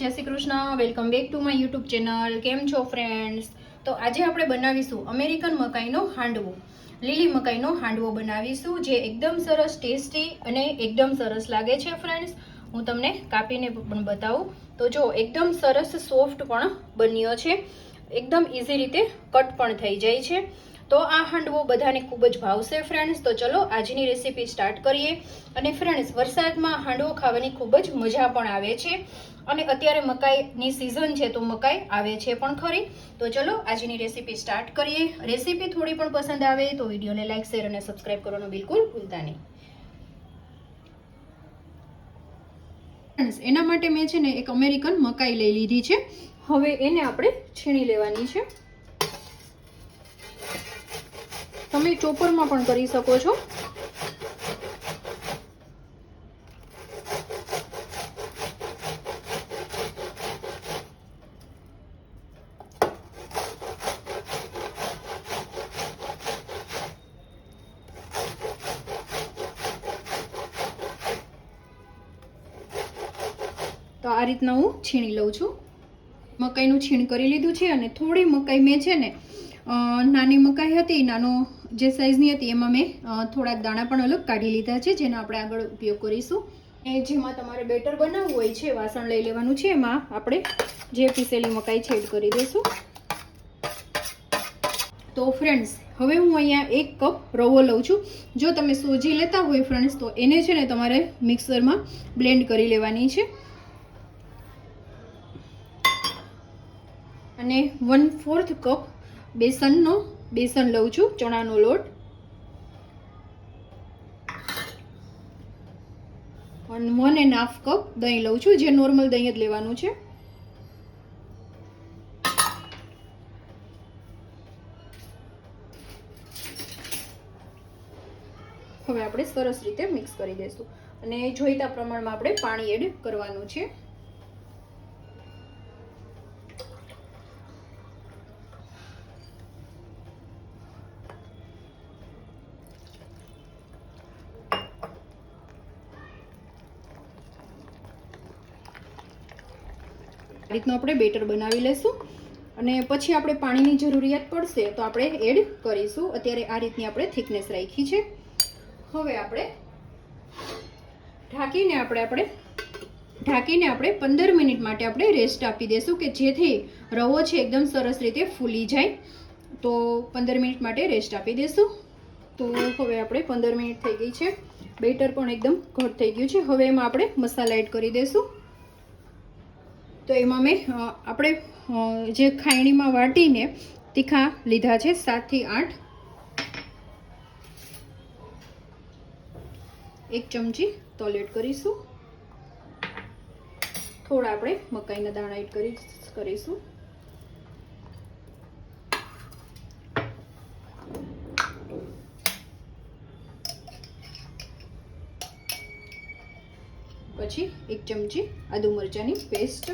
Jai Shri Krishna welcome back to my YouTube channel કેમ છો friends તો આજે આપણે બનાવીશું અમેરિકન મકાઈનો હાંડવો. લીલી મકાઈનો હાંડવો બનાવીશું, જે એકદમ સરસ ટેસ્ટી અને એકદમ સરસ લાગે છે ફ્રેન્ડ્સ હું તમને કાપીને પણ બતાવું. તો જો એકદમ સરસ સોફ્ટ પણ બન્યો છે. એકદમ ઇઝી રીતે કટ પણ થઈ જાય છે. તો આ હાંડવો બધાને ખૂબ જ ભાવશે ફ્રેન્ડ્સ તો ચલો આજની રેસીપી સ્ટાર્ટ કરીએ. અને ફ્રેન્ડ્સ વરસાદમાં હાંડવો ખાવાની ખૂબ જ મજા પણ આવે છે. અને અત્યારે મકાઈની સિઝન છે તો મકાઈ આવે છે પણ ખરી. તો ચલો આજની રેસીપી સ્ટાર્ટ કરીએ. રેસીપી થોડી પણ પસંદ આવે તો વિડીયોને લાઇક શેર અને સબસ્ક્રાઇબ કરવાનું બિલકુલ ભૂલતા નહીં. એના માટે મેં છે ને એક અમેરિકન મકાઈ લઈ લીધી છે. હવે એને આપણે છીણી લેવાની છે. તમે ચોપરમાં પણ કરી શકો છો. તો આ રીતના હું છીણી લઉં છું. મકાઈનું છીણ કરી લીધું છે અને થોડી મકાઈ મેં છે ને નાની મકાઈ હતી, નાનો જે સાઇઝની હતી એમાં મેં થોડાક દાણા પણ અલગ કાઢી લીધા છે, જેનો આપણે આગળ ઉપયોગ કરીશું. એ જેમાં તમારે બેટર બનાવવું હોય છે, વાસણ લઈ લેવાનું છે, એમાં આપણે જે પીસેલી મકાઈ છે એડ કરી દઈશું. તો ફ્રેન્ડ્સ હવે હું અહીંયા એક કપ રવો લઉં છું. જો તમે સોજી લેતા હોય ફ્રેન્ડ્સ તો એને છે ને તમારે મિક્સરમાં બ્લેન્ડ કરી લેવાની છે. અને વન ફોર્થ કપ બેસનનો, બેસન લઉં છું, ચણાનો લોટ. વન એન્ડ હાફ કપ દહીં લઉં છું, જે નોર્મલ દહીં જ લેવાનું છે. હવે આપણે સરસ રીતે મિક્સ કરી દઈશું. અને જોઈતા પ્રમાણમાં આપણે પાણી એડ કરવાનું છે. રીતનું આપણે બેટર બનાવી લેશું. અને પછી આપણે પાણીની જરૂરિયાત પડશે તો આપણે એડ કરીશું. અત્યારે આ રીતની આપણે થિકનેસ રાખી છે. હવે આપણે ઢાંકીને આપણે આપણે ઢાંકીને આપણે પંદર મિનિટ માટે આપણે રેસ્ટ આપી દઈશું કે જેથી રવો છે એકદમ સરસ રીતે ફૂલી જાય. તો પંદર મિનિટ માટે રેસ્ટ આપી દઈશું તો હવે આપણે પંદર મિનિટ થઈ ગઈ છે. બેટર પણ એકદમ ઘટ થઈ ગયું છે. હવે એમાં આપણે મસાલા એડ કરી દઈશું તો એમાં મેં આપણે જે ખાયણીમાં વાટીને તીખા લીધા છે સાતથી આઠ. એક ચમચી તોલેટ કરીશું. થોડા આપણે મકાઈના દાણા એડ કરી કરીશું. પછી એક ચમચી આદુ મરચાંની પેસ્ટ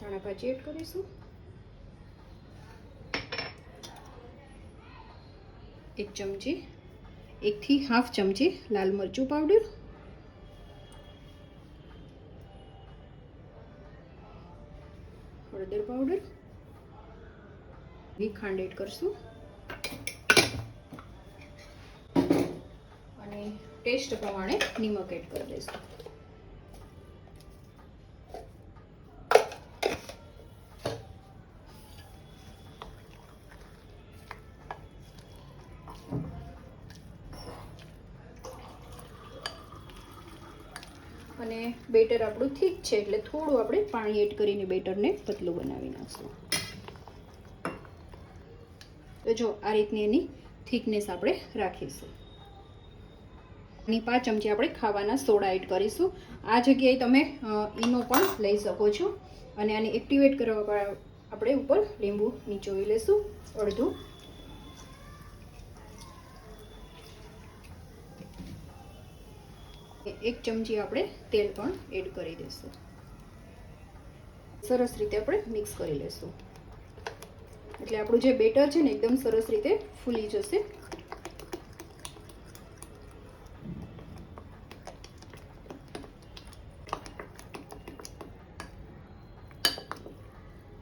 ધાણા ભાજી એડ કરીશું. એક ચમચી, એકથી હાફ ચમચી લાલ મરચું પાવડર હળદર પાવડર ઘી ખાંડ એડ કરશું. ટેસ્ટ પ્રમાણે નિમક એડ કરી દઈશું. અને બેટર આપણું ઠીક છે, એટલે થોડું આપણે પાણી એડ કરીને બેટરને પતલું બનાવી નાખશું. તો જો આ રીતની એની થિકનેસ આપણે રાખીશું. અને પાંચ ચમચી આપણે ખાવાના સોડા એડ કરીશું. આ જગ્યાએ તમે ઈનો પણ લઈ શકો છો. અને આને એક્ટિવેટ કરવા આપણે ઉપર લીંબુ નીચોવી લેશું, અડધું. એક ચમચી આપણે તેલ પણ એડ કરી દઈશું. સરસ રીતે આપણે મિક્સ કરી લેશું. એટલે આપણું જે બેટર છે ને, એકદમ સરસ રીતે ફૂલી જશે.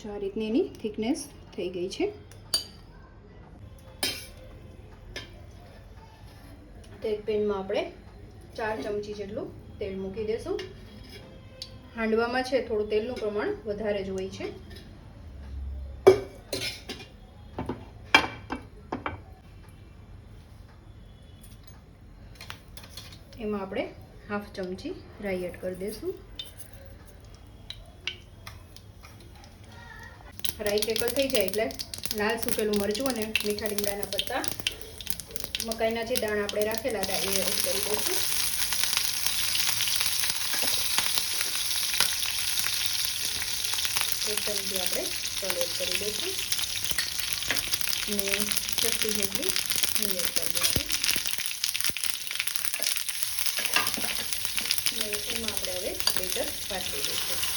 જો આ રીતની એની થિકનેસ થઈ ગઈ છે. તેલ પેનમાં આપણે ચાર ચમચી જેટલું તેલ મૂકી દેશું. હાંડવામાં છે થોડું તેલનું પ્રમાણ વધારે જ હોય છે. એમાં આપણે હાફ ચમચી રાઈ એડ કરી દઈશું રાઈ કેકલ થઈ જાય એટલે લાલ સૂકેલું મરચું અને મીઠા લીમડાના પત્તા. મકાઈના જે દાણા આપણે રાખેલા હતા એ એડ કરી દઈશું. એક ચમચી આપણે તલ એડ કરી દઈશું. અને ચપટી જેટલી હિંગ એડ કરી દઈશું. એમાં આપણે હવે બેટર પાથરી દઈશું.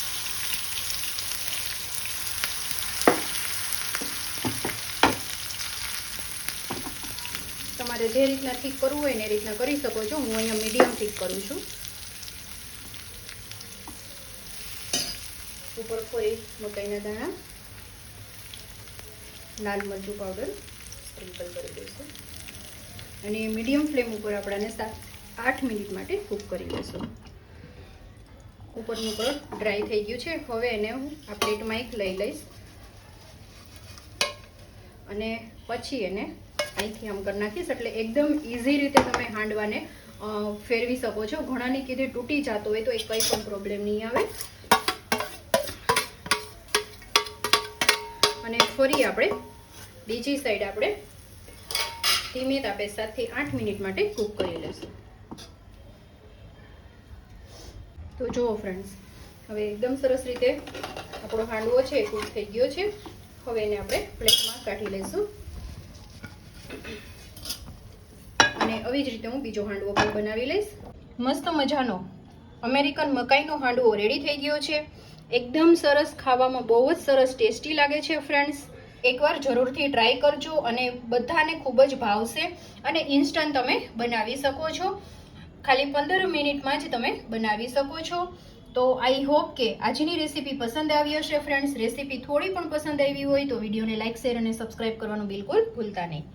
તમારે જે રીતના ઠીક કરવું હોય એ રીતના કરી શકો છો. હું અહીંયા મીડિયમ ઠીક કરું છું. ઉપર ફરી મકાઈના દાણા, લાલ મરચું પાવડર સ્પ્રિંકલ કરી દઈશું. અને મીડિયમ ફ્લેમ ઉપર આપણાને સાત, આઠ મિનિટ માટે કૂક કરી લઈશું. ઉપરનું કલર ડ્રાય થઈ ગયું છે. હવે એને હું આ પ્લેટમાં એક લઈ લઈશ. અને પછી એને અહીંથી આમ કરી નાખીશ એટલે એકદમ ઇઝી રીતે તમે હાંડવાને ફેરવી શકો છો. ઘણાની કીધે તૂટી જતો હોય તો એ કંઈ પણ પ્રોબ્લેમ નહીં આવે. અને ફરી આપણે બીજી સાઈડ આપણે ધીમે તાપે સાતથી આઠ મિનિટ માટે કૂક કરી લઈશું. તો જુઓ ફ્રેન્ડ્સ હવે એકદમ સરસ રીતે આપણો હાંડવો છે એ કૂક થઈ ગયો છે. હવે એને આપણે પ્લેટમાં કાઢી લઈશું અને આવી જ રીતે હું બીજો હાંડવો પણ બનાવી લઈશ. મસ્ત મજાનો. અમેરિકન મકાઈનો હાંડવો રેડી થઈ ગયો છે. એકદમ સરસ ખાવામાં બહુ જ સરસ ટેસ્ટી લાગે છે ફ્રેન્ડ્સ એકવાર જરૂરથી ટ્રાય કરજો અને બધાને ખૂબ જ ભાવશે અને ઇન્સ્ટન્ટ તમે બનાવી શકો છો. ખાલી પંદર મિનિટમાં જ તમે બનાવી શકો છો. તો આઈ હોપ કે આજની રેસીપી પસંદ આવી હશે ફ્રેન્ડ્સ રેસીપી થોડી પણ પસંદ આવી હોય તો વિડીયોને લાઇક શેર અને સબસ્ક્રાઇબ કરવાનું બિલકુલ ભૂલતા નહીં.